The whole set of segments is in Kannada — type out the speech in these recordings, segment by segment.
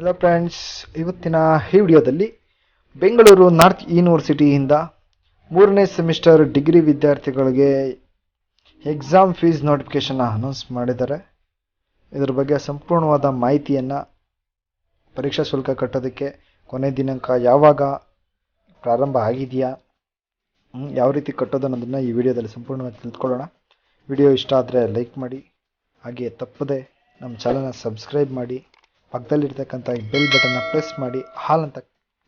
ಹಲೋ ಫ್ರೆಂಡ್ಸ್ ಇವತ್ತಿನ ಈ ವಿಡಿಯೋದಲ್ಲಿ ಬೆಂಗಳೂರು ನಾರ್ತ್ ಯೂನಿವರ್ಸಿಟಿಯಿಂದ ಮೂರನೇ ಸೆಮಿಸ್ಟರ್ ಡಿಗ್ರಿ ವಿದ್ಯಾರ್ಥಿಗಳಿಗೆ ಎಕ್ಸಾಮ್ ಫೀಸ್ ನೋಟಿಫಿಕೇಶನ್ ಅನೌನ್ಸ್ ಮಾಡಿದ್ದಾರೆ. ಇದರ ಬಗ್ಗೆ ಸಂಪೂರ್ಣವಾದ ಮಾಹಿತಿಯನ್ನು ಪರೀಕ್ಷಾ ಶುಲ್ಕ ಕಟ್ಟೋದಕ್ಕೆ ಕೊನೆ ದಿನಾಂಕ ಯಾವಾಗ ಪ್ರಾರಂಭ ಆಗಿದೆಯಾ ಯಾವ ರೀತಿ ಕಟ್ಟೋದು ಅನ್ನೋದನ್ನು ಈ ವಿಡಿಯೋದಲ್ಲಿ ಸಂಪೂರ್ಣವಾಗಿ ತಿಳ್ಕೊಳ್ಳೋಣ ವಿಡಿಯೋ ಇಷ್ಟ ಆದರೆ ಲೈಕ್ ಮಾಡಿ ಹಾಗೆ ತಪ್ಪದೆ ನಮ್ಮ ಚಾನಲ್ನ ಸಬ್ಸ್ಕ್ರೈಬ್ ಮಾಡಿ ಪಕ್ಕದಲ್ಲಿರ್ತಕ್ಕಂಥ ಈ ಬೆಲ್ ಬಟನ್ನ ಪ್ರೆಸ್ ಮಾಡಿ, ಹಾಲ್ ಅಂತ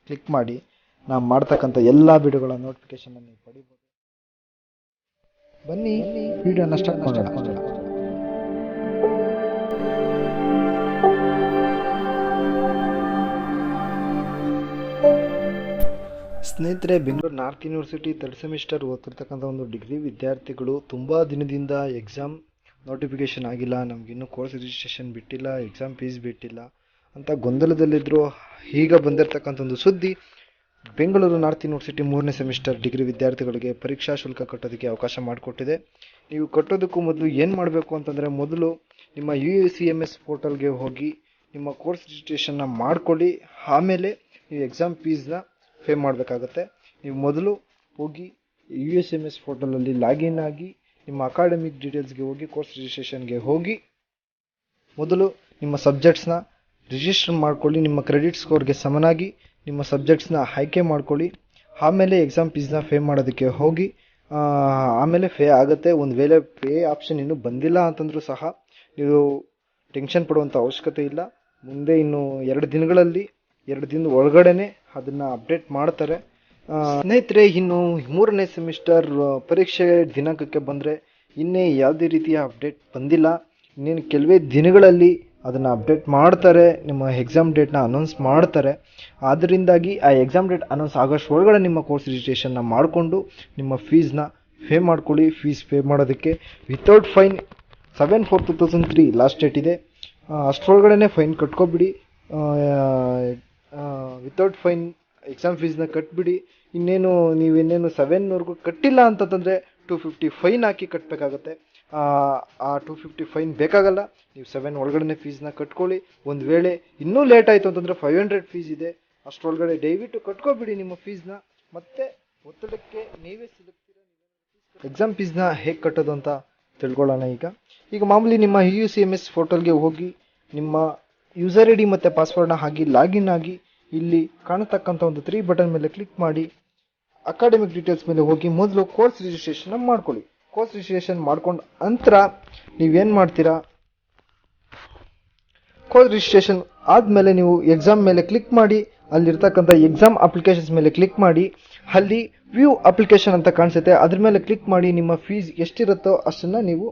ಕ್ಲಿಕ್ ಮಾಡಿ, ನಾವು ಮಾಡ್ತಕ್ಕಂಥ ಎಲ್ಲ ವಿಡಿಯೋಗಳ ನೋಟಿಫಿಕೇಶನ್ ನೀವು ಪಡಿಬೋದು. ಬನ್ನಿ ವಿಡಿಯೋನ ಸ್ಟಾರ್ಟ್ ಮಾಡೋಣ. ಸ್ನೇಹಿತರೆ, Bengaluru north university third semester ಓದ್ತಿರ್ತಕ್ಕಂಥ ಒಂದು ಡಿಗ್ರಿ ವಿದ್ಯಾರ್ಥಿಗಳು ತುಂಬ ದಿನದಿಂದ ಎಕ್ಸಾಮ್ ನೋಟಿಫಿಕೇಶನ್ ಆಗಿಲ್ಲ ನಮಗಿನ್ನೂ ಕೋರ್ಸ್ ರಿಜಿಸ್ಟ್ರೇಷನ್ ಬಿಟ್ಟಿಲ್ಲ ಎಕ್ಸಾಮ್ ಫೀಸ್ ಬಿಟ್ಟಿಲ್ಲ, ಅಂತ ಗೊಂದಲದಲ್ಲಿದ್ದರು ಈಗ ಬಂದಿರತಕ್ಕಂಥ ಒಂದು ಸುದ್ದಿ, ಬೆಂಗಳೂರು ನಾರ್ತ್ ಯೂನಿವರ್ಸಿಟಿ ಮೂರನೇ ಸೆಮಿಸ್ಟರ್ ಡಿಗ್ರಿ ವಿದ್ಯಾರ್ಥಿಗಳಿಗೆ ಪರೀಕ್ಷಾ ಶುಲ್ಕ ಕಟ್ಟೋದಕ್ಕೆ ಅವಕಾಶ ಮಾಡಿಕೊಟ್ಟಿದೆ. ನೀವು ಕಟ್ಟೋದಕ್ಕೂ ಮೊದಲು ಏನು ಮಾಡಬೇಕು ಅಂತಂದರೆ ಮೊದಲು ನಿಮ್ಮ U U C M S ಪೋರ್ಟಲ್ಗೆ ಹೋಗಿ ನಿಮ್ಮ ಕೋರ್ಸ್ ರಿಜಿಸ್ಟ್ರೇಷನ್ನ ಮಾಡ್ಕೊಳ್ಳಿ, ಆಮೇಲೆ ನೀವು ಎಕ್ಸಾಮ್ ಫೀಸ್ನ ಪೇ ಮಾಡಬೇಕಾಗತ್ತೆ. ನೀವು ಮೊದಲು ಹೋಗಿ ಯು ಎಸ್ ಎಂ ಎಸ್ ಪೋರ್ಟಲಲ್ಲಿ ಲಾಗಿನ್ ಆಗಿ ನಿಮ್ಮ ಅಕಾಡೆಮಿಕ್ ಡೀಟೇಲ್ಸ್ಗೆ ಹೋಗಿ ಕೋರ್ಸ್ ರಿಜಿಸ್ಟ್ರೇಷನ್ಗೆ ಹೋಗಿ, ಮೊದಲು ನಿಮ್ಮ ಸಬ್ಜೆಕ್ಟ್ಸ್ನ ರಿಜಿಸ್ಟರ್ ಮಾಡ್ಕೊಳ್ಳಿ, ನಿಮ್ಮ ಕ್ರೆಡಿಟ್ ಸ್ಕೋರ್ಗೆ ಸಮನಾಗಿ, ನಿಮ್ಮ ಸಬ್ಜೆಕ್ಟ್ಸ್ನ ಆಯ್ಕೆ ಮಾಡ್ಕೊಳ್ಳಿ, ಆಮೇಲೆ ಎಕ್ಸಾಮ್ ಫೀಸ್ನ ಫೇ ಮಾಡೋದಕ್ಕೆ ಹೋಗಿ ಆಮೇಲೆ ಫೇ ಆಗುತ್ತೆ, ಒಂದು ವೇಳೆ ಪೇ ಆಪ್ಷನ್ ಇನ್ನೂ ಬಂದಿಲ್ಲ ಅಂತಂದ್ರೂ ಸಹ ನೀವು ಟೆನ್ಷನ್ ಪಡುವಂಥ ಅವಶ್ಯಕತೆ ಇಲ್ಲ. ಮುಂದೆ ಇನ್ನು ಎರಡು ದಿನಗಳಲ್ಲಿ, ಎರಡು ದಿನದ ಒಳಗಡೆನೆ ಅದನ್ನು ಅಪ್ಡೇಟ್ ಮಾಡ್ತಾರೆ. ಸ್ನೇಹಿತರೆ, ಇನ್ನು ಮೂರನೇ ಸೆಮಿಸ್ಟರ್ ಪರೀಕ್ಷೆ ದಿನಾಂಕಕ್ಕೆ ಬಂದರೆ ಇನ್ನೇ ಯಾವುದೇ ರೀತಿಯ ಅಪ್ಡೇಟ್ ಬಂದಿಲ್ಲ. ಇನ್ನೇನು ಕೆಲವೇ ದಿನಗಳಲ್ಲಿ ಅದನ್ನು ಅಪ್ಡೇಟ್ ಮಾಡ್ತಾರೆ, ನಿಮ್ಮ ಎಕ್ಸಾಮ್ ಡೇಟ್ನ ಅನೌನ್ಸ್ ಮಾಡ್ತಾರೆ. ಆದ್ದರಿಂದಾಗಿ ಆ ಎಕ್ಸಾಮ್ ಡೇಟ್ ಅನೌನ್ಸ್ ಆಗೋಷ್ಟು ಒಳಗಡೆ ನಿಮ್ಮ ಕೋರ್ಸ್ ರಿಜಿಸ್ಟ್ರೇಷನ್ನ ಮಾಡಿಕೊಂಡು, ನಿಮ್ಮ ಫೀಸ್ನ ಪೇ ಮಾಡ್ಕೊಳ್ಳಿ. ಫೀಸ್ ಪೇ ಮಾಡೋದಕ್ಕೆ without fine seven four two thousand three last date ಇದೆ. ಅಷ್ಟರೊಳಗಡೆ ಫೈನ್ ಕಟ್ಕೊಬಿಡಿ. ವಿತೌಟ್ ಫೈನ್ ಎಕ್ಸಾಮ್ ಫೀಸ್ನ ಕಟ್ಬಿಡಿ. ಇನ್ನೇನು ನೀವು ನೀವಿನ್ನೇನು ಸೆವೆನ್ವರೆಗೂ ಕಟ್ಟಿಲ್ಲ ಅಂತಂದರೆ ಟು ಫಿಫ್ಟಿ ಫೈನ್ ಹಾಕಿ ಕಟ್ಟಬೇಕಾಗತ್ತೆ ಆ ಟು ಫಿಫ್ಟಿ ಫೈನ್ ಬೇಕಾಗಲ್ಲ. ನೀವು ಸೆವೆನ್ ಒಳಗಡೆ ಫೀಸ್ನ ಕಟ್ಕೊಳ್ಳಿ. ಒಂದು ವೇಳೆ ಇನ್ನೂ ಲೇಟ್ ಆಯಿತು ಅಂತಂದರೆ ಫೈವ್ ಹಂಡ್ರೆಡ್ ಫೀಸ್ ಇದೆ. ಅಷ್ಟರೊಳಗಡೆ ದಯವಿಟ್ಟು ಕಟ್ಕೊಬಿಡಿ ನಿಮ್ಮ ಫೀಸ್ನ ಮತ್ತೆ ಒತ್ತಡಕ್ಕೆ ನೀವೇ ಸಿಲುಕ್ತೀರ ಎಕ್ಸಾಮ್ ಫೀಸ್ನ ಹೇಗೆ ಕಟ್ಟೋದು ಅಂತ ತಿಳ್ಕೊಳ್ಳೋಣ ಈಗ. ಈಗ ಮಾಮೂಲಿ ನಿಮ್ಮ ಯು ಸಿ ಎಂ ಎಸ್ ಪೋರ್ಟಲ್ಗೆ ಹೋಗಿ ನಿಮ್ಮ ಯೂಸರ್ ಐ ಡಿ ಮತ್ತು ಪಾಸ್ವರ್ಡ್ನ ಹಾಕಿ ಲಾಗಿನ್ ಆಗಿ ಇಲ್ಲಿ ಕಾಣತಕ್ಕಂಥ ಒಂದು ತ್ರೀ ಬಟನ್ ಮೇಲೆ ಕ್ಲಿಕ್ ಮಾಡಿ ಅಕಾಡೆಮಿಕ್ ಡೀಟೇಲ್ಸ್ ಮೇಲೆ ಹೋಗಿ ಮೊದಲು ಕೋರ್ಸ್ ರಿಜಿಸ್ಟ್ರೇಷನ್ ಮಾಡ್ಕೊಳ್ಳಿ. ಕೋರ್ಸ್ ರಿಜಿಸ್ಟ್ರೇಷನ್ ಮಾಡ್ಕೊಂಡ ನಂತರ ನೀವೇನು ಮಾಡ್ತೀರಾ? ಕೋರ್ಸ್ ರಿಜಿಸ್ಟ್ರೇಷನ್ ಆದಮೇಲೆ ನೀವು ಎಕ್ಸಾಮ್ ಮೇಲೆ ಕ್ಲಿಕ್ ಮಾಡಿ, ಅಲ್ಲಿರ್ತಕ್ಕಂಥ ಎಕ್ಸಾಮ್ ಅಪ್ಲಿಕೇಶನ್ಸ್ ಮೇಲೆ ಕ್ಲಿಕ್ ಮಾಡಿ, ಅಲ್ಲಿ ವ್ಯೂ ಅಪ್ಲಿಕೇಶನ್ ಅಂತ ಕಾಣಿಸುತ್ತೆ. ಅದ್ರ ಮೇಲೆ ಕ್ಲಿಕ್ ಮಾಡಿ ನಿಮ್ಮ ಫೀಸ್ ಎಷ್ಟಿರುತ್ತೋ ಅಷ್ಟನ್ನು ನೀವು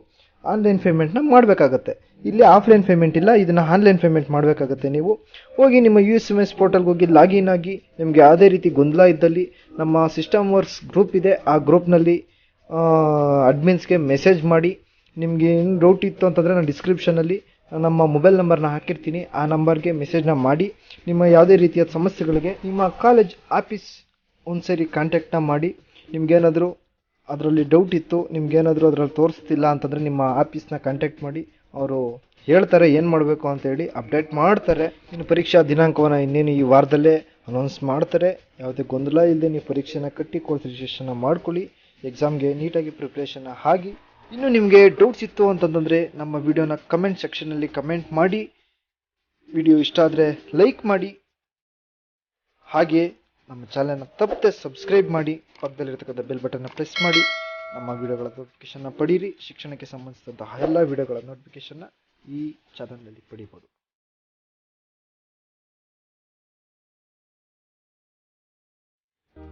ಆನ್ಲೈನ್ ಪೇಮೆಂಟ್ನ ಮಾಡಬೇಕಾಗತ್ತೆ. ಇಲ್ಲಿ ಆಫ್ಲೈನ್ ಪೇಮೆಂಟ್ ಇಲ್ಲ, ಇದನ್ನು ಆನ್ಲೈನ್ ಪೇಮೆಂಟ್ ಮಾಡಬೇಕಾಗತ್ತೆ ನೀವು. ಹೋಗಿ ನಿಮ್ಮ ಯು ಎಸ್ ಎಂ ಎಸ್ ಪೋರ್ಟಲ್ಗೆ ಹೋಗಿ ಲಾಗಿನ್ ಆಗಿ, ನಿಮಗೆ ಯಾವುದೇ ರೀತಿ ಗೊಂದಲ ಇದ್ದಲ್ಲಿ ನಮ್ಮ ಸಿಸ್ಟಮ್ ವರ್ಕ್ಸ್ ಗ್ರೂಪ್ ಇದೆ. ಆ ಗ್ರೂಪ್ನಲ್ಲಿ ಅಡ್ಮಿನ್ಸ್ಗೆ ಮೆಸೇಜ್ ಮಾಡಿ, ನಿಮಗೆ ಏನು ಡೌಟ್ ಇತ್ತು ಅಂತಂದರೆ ನಾನು ಡಿಸ್ಕ್ರಿಪ್ಷನಲ್ಲಿ ನಮ್ಮ ಮೊಬೈಲ್ ನಂಬರ್ನ ಹಾಕಿರ್ತೀನಿ. ಆ ನಂಬರ್ಗೆ ಮೆಸೇಜ್ನ ಮಾಡಿ, ನಿಮ್ಮ ಯಾವುದೇ ರೀತಿಯ ಸಮಸ್ಯೆಗಳಿಗೆ ನಿಮ್ಮ ಕಾಲೇಜ್ ಆಫೀಸ್ ಒಂದು ಸರಿ ಕಾಂಟ್ಯಾಕ್ಟ್ನ ಮಾಡಿ ನಿಮ್ಗೇನಾದರೂ ಅದರಲ್ಲಿ ಡೌಟ್ ಇತ್ತು, ನಿಮ್ಗೇನಾದರೂ ಅದರಲ್ಲಿ ತೋರಿಸ್ತಿಲ್ಲ ಅಂತಂದರೆ ನಿಮ್ಮ ಆಫೀಸ್ನ ಕಾಂಟ್ಯಾಕ್ಟ್ ಮಾಡಿ, ಅವರು ಹೇಳ್ತಾರೆ ಏನು ಮಾಡಬೇಕು ಅಂತೇಳಿ ಅಪ್ಡೇಟ್ ಮಾಡ್ತಾರೆ. ಇನ್ನು ಪರೀಕ್ಷಾ ದಿನಾಂಕವನ್ನು ಇನ್ನೇನು ಈ ವಾರದಲ್ಲೇ ಅನೌನ್ಸ್ ಮಾಡ್ತಾರೆ. ಯಾವುದೇ ಗೊಂದಲ ಇಲ್ಲದೆ ನೀವು ಪರೀಕ್ಷೆನ ಕಟ್ಟಿ ಕೋರ್ಸ್ ರಿಜಿಸ್ಟ್ರೇಷನ್ನ ಮಾಡ್ಕೊಳ್ಳಿ. ಎಕ್ಸಾಮ್ಗೆ ನೀಟಾಗಿ ಪ್ರಿಪ್ರೇಷನ್ನ ಆಗಿ ಇನ್ನು ನಿಮಗೆ ಡೌಟ್ಸ್ ಇತ್ತು ಅಂತಂತಂದರೆ ನಮ್ಮ ವಿಡಿಯೋನ ಕಮೆಂಟ್ ಸೆಕ್ಷನಲ್ಲಿ ಕಮೆಂಟ್ ಮಾಡಿ. ವಿಡಿಯೋ ಇಷ್ಟ ಆದರೆ ಲೈಕ್ ಮಾಡಿ. ಹಾಗೆ ನಮ್ಮ ಚಾನಲನ್ನು ತಪ್ಪದೆ ಸಬ್ಸ್ಕ್ರೈಬ್ ಮಾಡಿ ಪಕ್ಕದಲ್ಲಿರ್ತಕ್ಕಂಥ ಬೆಲ್ ಬಟನ್ನ ಪ್ರೆಸ್ ಮಾಡಿ, ನಮ್ಮ ವಿಡಿಯೋಗಳ ನೋಟಿಫಿಕೇಶನ್ನ ಪಡೀರಿ. ಶಿಕ್ಷಣಕ್ಕೆ ಸಂಬಂಧಿಸಿದಂತಹ ಎಲ್ಲ ವಿಡಿಯೋಗಳ ನೋಟಿಫಿಕೇಶನ್ನ ಈ ಚಾನಲ್ನಲ್ಲಿ ಪಡಿಬೋದು.